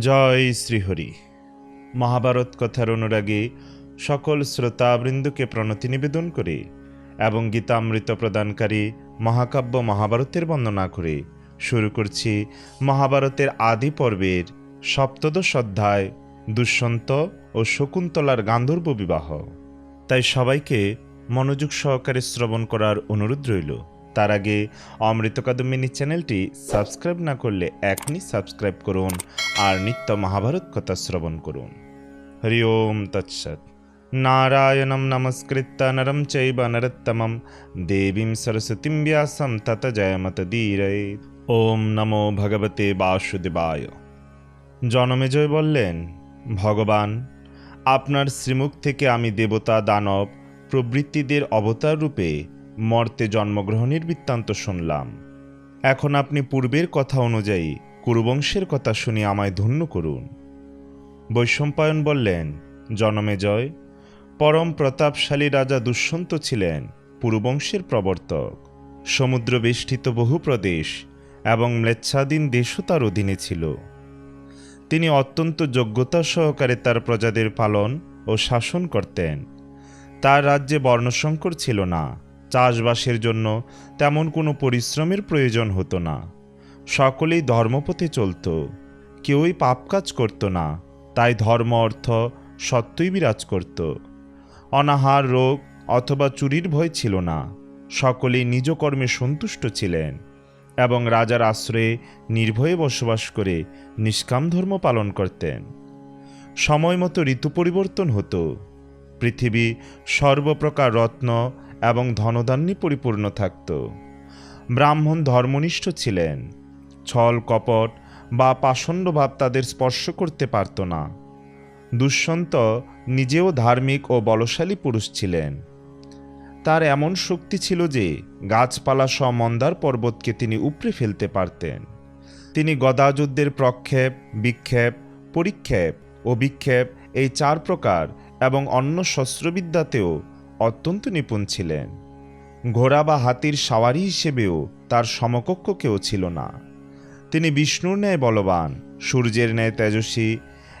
জয় শ্রীহরি। মহাভারত কথার অনুরাগে সকল শ্রোতাবৃন্দকে প্রণতি নিবেদন করে এবং গীতামৃত প্রদানকারী মহাকাব্য মহাভারতের বন্দনা করে শুরু করছি মহাভারতের আদি পর্বের সপ্তদশ অধ্যায় দুষ্যন্ত ও শকুন্তলার গান্ধর্ব বিবাহ। তাই সবাইকে মনোযোগ সহকারে শ্রবণ করার অনুরোধ রইল। তার আগে অমৃত কাদম্বিনী চ্যানেলটি সাবস্ক্রাইব না করলে এখনই সাবস্ক্রাইব করুন আর নিত্য মহাভারত কথা শ্রবণ করুন। হরি ওম তৎসৎ। নারায়ণম নমস্কৃত্য নরম চৈব নরোত্তমম। দেবীম সরস্বতীম ব্যাসম তত জয়মত ধীরে। ওম নমো ভগবতে বাসুদেবায়। জনমেজয় বললেন, ভগবান, আপনার শ্রীমুখ থেকে আমি দেবতা, দানব প্রবৃত্তিদের অবতার রূপে মর্তে জন্মগ্রহণের বৃত্তান্ত শুনলাম। এখন আপনি পূর্বের কথা অনুযায়ী কুরুবংশের কথা শুনে আমায় ধন্য করুন। বৈশম্পায়ন বললেন জনমেজয় পরম প্রতাপশালী রাজা দুষ্যন্ত ছিলেন, পুরুবংশের প্রবর্তক। সমুদ্র বেষ্টিত বহু প্রদেশ এবং ম্লেচ্ছাধীন দেশও তার অধীনে ছিল। তিনি অত্যন্ত যোগ্যতা সহকারে তার প্রজাদের পালন ও শাসন করতেন। তার রাজ্যে বর্ণসংকর ছিল না। চাষবাসের জন্য তেমন কোনো পরিশ্রমের প্রয়োজন হতো না। সকলেই ধর্মপথে চলত। কেউই পাপ কাজ করত না, তাই ধর্ম অর্থ সত্যই বিরাজ করত। অনাহার, রোগ অথবা চুরির ভয় ছিল না। সকলেই নিজ কর্মে সন্তুষ্ট ছিলেন এবং রাজার আশ্রয়ে নির্ভয়ে বসবাস করে নিষ্কাম ধর্ম পালন করতেন। সময় মতো ঋতু পরিবর্তন হতো। পৃথিবী সর্বপ্রকার রত্ন এবং ধনধান্যে পরিপূর্ণ থাকত। ব্রাহ্মণ ধর্মনিষ্ঠ ছিলেন। ছল কপট বা পাষণ্ড ভাব তাদের স্পর্শ করতে পারত না। দুষ্যন্ত নিজেও ধার্মিক ও বলশালী পুরুষ ছিলেন। তার এমন শক্তি ছিল যে, গাছপালা সহ মন্দার পর্বতকে তিনি উপড়ে ফেলতে পারতেন। তিনি গদাযুদ্ধের প্রক্ষেপ, বিক্ষেপ, পরিক্ষেপ ও বিক্ষেপ এই চার প্রকার এবং অন্য শস্ত্রবিদ্যাতেও অত্যন্ত নিপুণ ছিলেন। ঘোড়া বা হাতির সাওয়ারি হিসেবেও তার সমকক্ষ কেউ ছিল না। তিনি বিষ্ণুর ন্যায় বলবান, সূর্যের ন্যায় তেজস্বী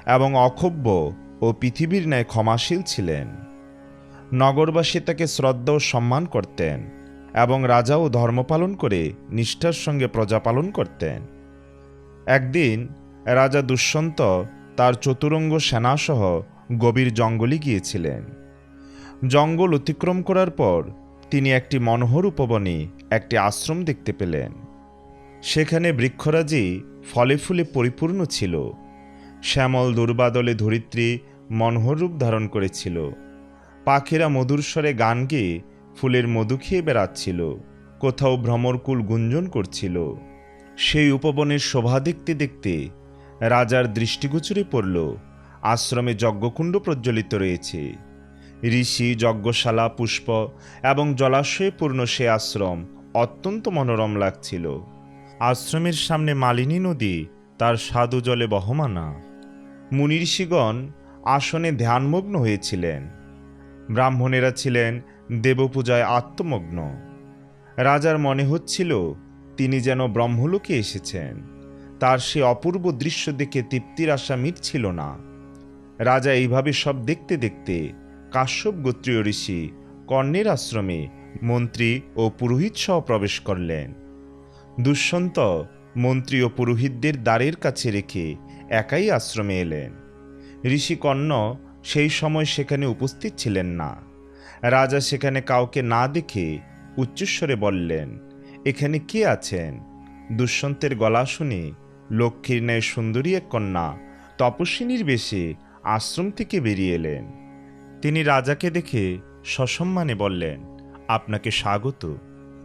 এবং অক্ষব্য ও পৃথিবীর ন্যায় ক্ষমাশীল ছিলেন। নগরবাসী তাকে শ্রদ্ধা ও সম্মান করতেন এবং রাজাও ধর্ম পালন করে নিষ্ঠার সঙ্গে প্রজা পালন করতেন। একদিন রাজা দুষ্যন্ত তার চতুরঙ্গ সেনাসহ গভীর জঙ্গলে গিয়েছিলেন। জঙ্গল অতিক্রম করার পর তিনি একটি মনোহর উপবনে একটি আশ্রম দেখতে পেলেন। সেখানে বৃক্ষরাজি ফলে ফুলে পরিপূর্ণ ছিল। শ্যামল দুর্বাদলে ধরিত্রী মনোহর রূপ ধারণ করেছিল। পাখিরা মধুর স্বরে গান গেয়ে ফুলের মধু খেয়ে বেড়াচ্ছিল। কোথাও ভ্রমরকুল গুঞ্জন করছিল। সেই উপবনের শোভা দেখতে দেখতে রাজার দৃষ্টিগোচরে পড়ল, আশ্রমে যজ্ঞকুণ্ড প্রজ্বলিত রয়েছে। ঋষি, যজ্ঞশালা, পুষ্প এবং জলাশয়ে পূর্ণ সে আশ্রম অত্যন্ত মনোরম লাগছিল। আশ্রমের সামনে মালিনী নদী তার স্বাদু জলে বহমানা। মুনি ঋষিগণ আসনে ধ্যানমগ্ন হয়েছিলেন। ব্রাহ্মণেরা ছিলেন দেবপূজায় আত্মমগ্ন। রাজার মনে হচ্ছিল তিনি যেন ব্রহ্মলোকে এসেছেন। তার সে অপূর্ব দৃশ্য দেখে তৃপ্তির আশা মিটছিল না। রাজা এইভাবে সব দেখতে দেখতে কাশ্যপ গোত্রীয় ঋষি কর্ণের আশ্রমে মন্ত্রী ও পুরোহিত সহ প্রবেশ করলেন। দুষ্যন্ত মন্ত্রী ও পুরোহিতদের দ্বারের কাছে রেখে একাই আশ্রমে এলেন। ঋষি কর্ণ সেই সময় সেখানে উপস্থিত ছিলেন না। রাজা সেখানে কাউকে না দেখে উচ্চস্বরে বললেন, এখানে কে আছেন? দুষ্যন্তের গলা শুনে লক্ষ্মীর ন্যায় সুন্দরী এক কন্যা তপস্বিনীর বেশে আশ্রম থেকে বেরিয়ে এলেন। তিনি রাজাকে দেখে সসম্মানে বললেন, আপনাকে স্বাগত।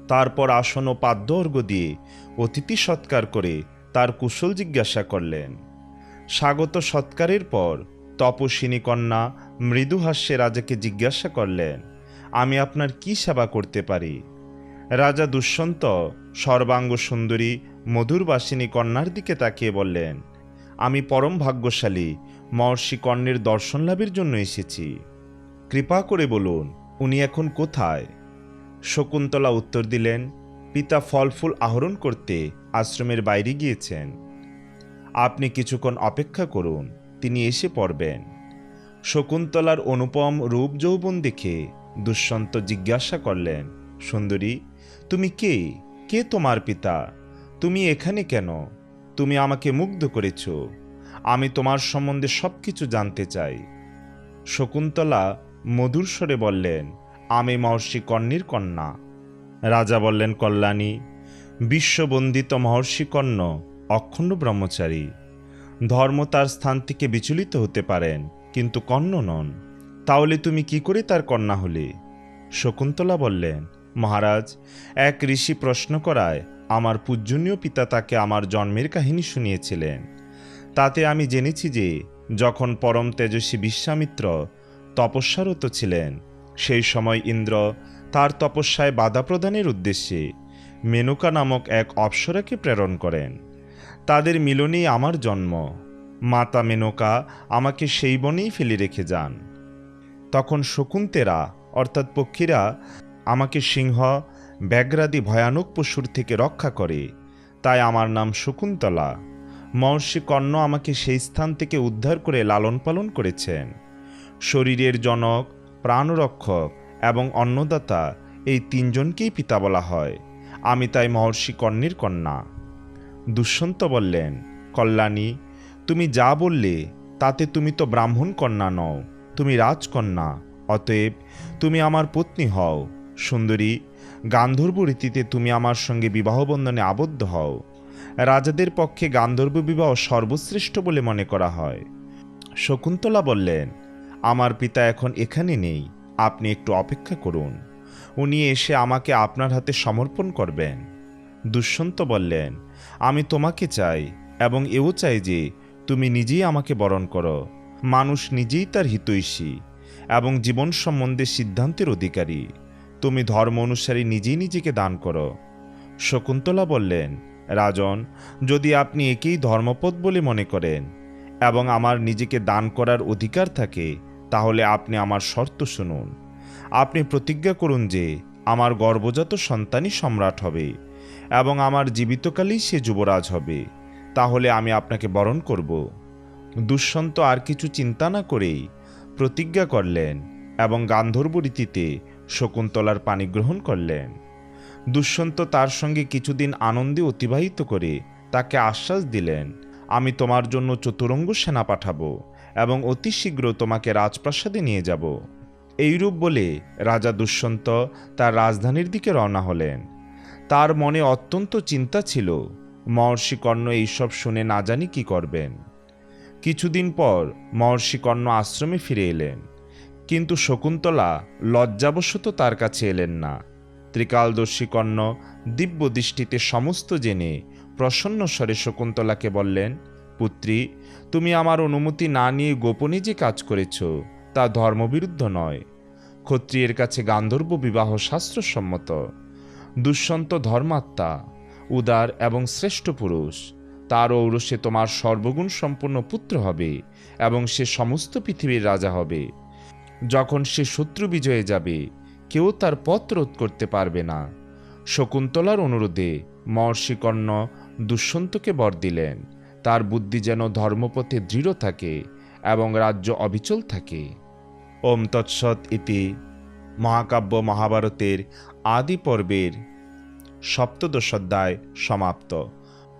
তারপর আসন ও পাদ্য দিয়ে অতিথি সৎকার করে তার কুশল জিজ্ঞাসা করলেন। স্বাগত সৎকারের পর তপস্বিনী কন্যা মৃদু হাস্যে রাজাকে জিজ্ঞাসা করলেন, আমি আপনার কি সেবা করতে পারি? রাজা দুষ্যন্ত সর্বাঙ্গ সুন্দরী মধুরবাসিনী কন্যার দিকে তাকিয়ে বললেন, আমি পরম ভাগ্যশালী মহর্ষি কর্ণের দর্শন লাভের জন্য এসেছি। কৃপা করে বলুন, উনি এখন কোথায়? শকুন্তলা উত্তর দিলেন, পিতা ফল ফুল আহরণ করতে আশ্রমের বাইরে গিয়েছেন। আপনি কিছুক্ষণ অপেক্ষা করুন, তিনি এসে পড়বেন। শকুন্তলার অনুপম রূপ যৌবন দেখে দুষ্যন্ত জিজ্ঞাসা করলেন, সুন্দরী, তুমি কে? কে তোমার পিতা? তুমি এখানে কেন? তুমি আমাকে মুগ্ধ করেছ। আমি তোমার সম্বন্ধে সব কিছু জানতে চাই। শকুন্তলা মধুর স্বরে বললেন, আমি মহর্ষি কর্ণীর কন্যা। রাজা বললেন, কল্যাণী, বিশ্ববন্দিত মহর্ষি কর্ণ অখণ্ড ব্রহ্মচারী। ধর্ম তার স্থান থেকে বিচলিত হতে পারেন, কিন্তু কর্ণ নন। তাহলে তুমি কি করে তার কন্যা হলে? শকুন্তলা বললেন, মহারাজ, এক ঋষি প্রশ্ন করায়, আমার পূজনীয় পিতা তাকে আমার জন্মের কাহিনী শুনিয়েছিলেন। তাতে আমি জেনেছি যে, যখন পরম তেজস্বী বিশ্বামিত্র তপস্যারত ছিলেন। সেই সময় ইন্দ্র তার তপস্যায় বাধা প্রদানের উদ্দেশ্যে মেনুকা নামক এক অপ্সরাকে প্রেরণ করেন। তাদের মিলনেই আমার জন্ম। মাতা মেনকা আমাকে সেই বনেই ফেলে রেখে যান। তখন শকুন্তেরা অর্থাৎ পক্ষীরা, আমাকে সিংহ, ব্যাঘ্রাদি ভয়ানক পশুর থেকে রক্ষা করে। তাই আমার নাম শকুন্তলা। মহর্ষি কর্ণ আমাকে সেই স্থান থেকে উদ্ধার করে লালন পালন করেছেন। শরীরের জনক, প্রাণরক্ষক এবং অন্নদাতা এই তিনজনকেই পিতা বলা হয়। আমি তাই মহর্ষি কর্ণের কন্যা। দুষ্যন্ত বললেন, কল্যাণী, তুমি যা বললে, তাতে তুমি তো ব্রাহ্মণ কন্যা নও, তুমি রাজকন্যা, অতএব তুমি আমার পত্নী হও। সুন্দরী, গান্ধর্ব রীতিতে তুমি আমার সঙ্গে বিবাহ বন্ধনে আবদ্ধ হও। রাজাদের পক্ষে গান্ধর্ব বিবাহ সর্বশ্রেষ্ঠ বলে মনে করা হয়। শকুন্তলা বললেন আমার পিতা এখন এখানে নেই। আপনি একটু অপেক্ষা করুন। উনি এসে আমাকে আপনার হাতে সমর্পণ করবেন। দুষ্যন্ত বললেন, আমি তোমাকে চাই এবং এও চাই যে তুমি নিজেই আমাকে বরণ করো। মানুষ নিজেই তার হিতৈষী এবং জীবন সম্বন্ধে সিদ্ধান্তের অধিকারী। তুমি ধর্ম অনুসারী নিজেই নিজেকে দান করো। শকুন্তলা বললেন, রাজন, যদি আপনি একেই ধর্মপদ বলে মনে করেন এবং আমার নিজেকে দান করার অধিকার থাকে তাহলে আপনি আমার শর্ত শুনুন। আপনি প্রতিজ্ঞা করুন যে, আমার গর্ভজাত সন্তানই সম্রাট হবে এবং আমার জীবিতকালেই সে যুবরাজ হবে। তাহলে আমি আপনাকে বরণ করব। দুষ্যন্ত আর কিছু চিন্তা না করেই প্রতিজ্ঞা করলেন এবং গান্ধর্ব রীতিতে শকুন্তলার পানি গ্রহণ করলেন। দুষ্যন্ত তার সঙ্গে কিছুদিন আনন্দে অতিবাহিত করে তাকে আশ্বাস দিলেন, আমি তোমার জন্য চতুরঙ্গ সেনা পাঠাবো এবং অতি শীঘ্র তোমাকে রাজপ্রাসাদে নিয়ে যাব। এইরূপ বলে রাজা দুষ্যন্ত তার রাজধানীর দিকে রওনা হলেন। তার মনে অত্যন্ত চিন্তা ছিল মহর্ষি কর্ণ এইসব শুনে না জানি কি করবেন। কিছুদিন পর মহর্ষি কর্ণ আশ্রমে ফিরে এলেন, কিন্তু শকুন্তলা লজ্জাবশত তার কাছে এলেন না। ত্রিকালদর্শী কর্ণ দিব্য দৃষ্টিতে সমস্ত জেনে প্রসন্ন স্বরে শকুন্তলাকে বললেন পুত্রী, তুমি আমার অনুমতি না নিয়ে গোপনে যে কাজ করেছ, তা ধর্মবিরুদ্ধ নয়। ক্ষত্রিয়ের কাছে গান্ধর্ব বিবাহ শাস্ত্রসম্মত। দুষ্যন্ত ধর্মাত্মা, উদার এবং শ্রেষ্ঠ পুরুষ, তার ঔরসে তোমার সর্বগুণ সম্পন্ন পুত্র হবে এবং সে সমস্ত পৃথিবীর রাজা হবে। যখন সে শত্রু বিজয়ে যাবে, কেউ তার পথ রোধ করতে পারবে না। শকুন্তলার অনুরোধে মহর্ষি কর্ণ দুষ্যন্তকে বর দিলেন। তার বুদ্ধি যেন ধর্মপথে দৃঢ় থাকে এবং রাজ্য অবিচল থাকে। ওম তৎসৎ ইতি মহাকাব্য মহাভারতের আদি পর্বের সপ্তদশ অধ্যায় সমাপ্ত।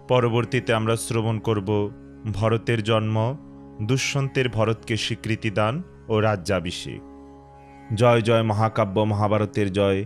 পরবর্তীতে আমরা শ্রবণ করব ভরতের জন্ম দুষ্যন্তের ভরতকে স্বীকৃতি দান ও রাজ্যাভিষেক। জয় জয় মহাকাব্য মহাভারতের জয়।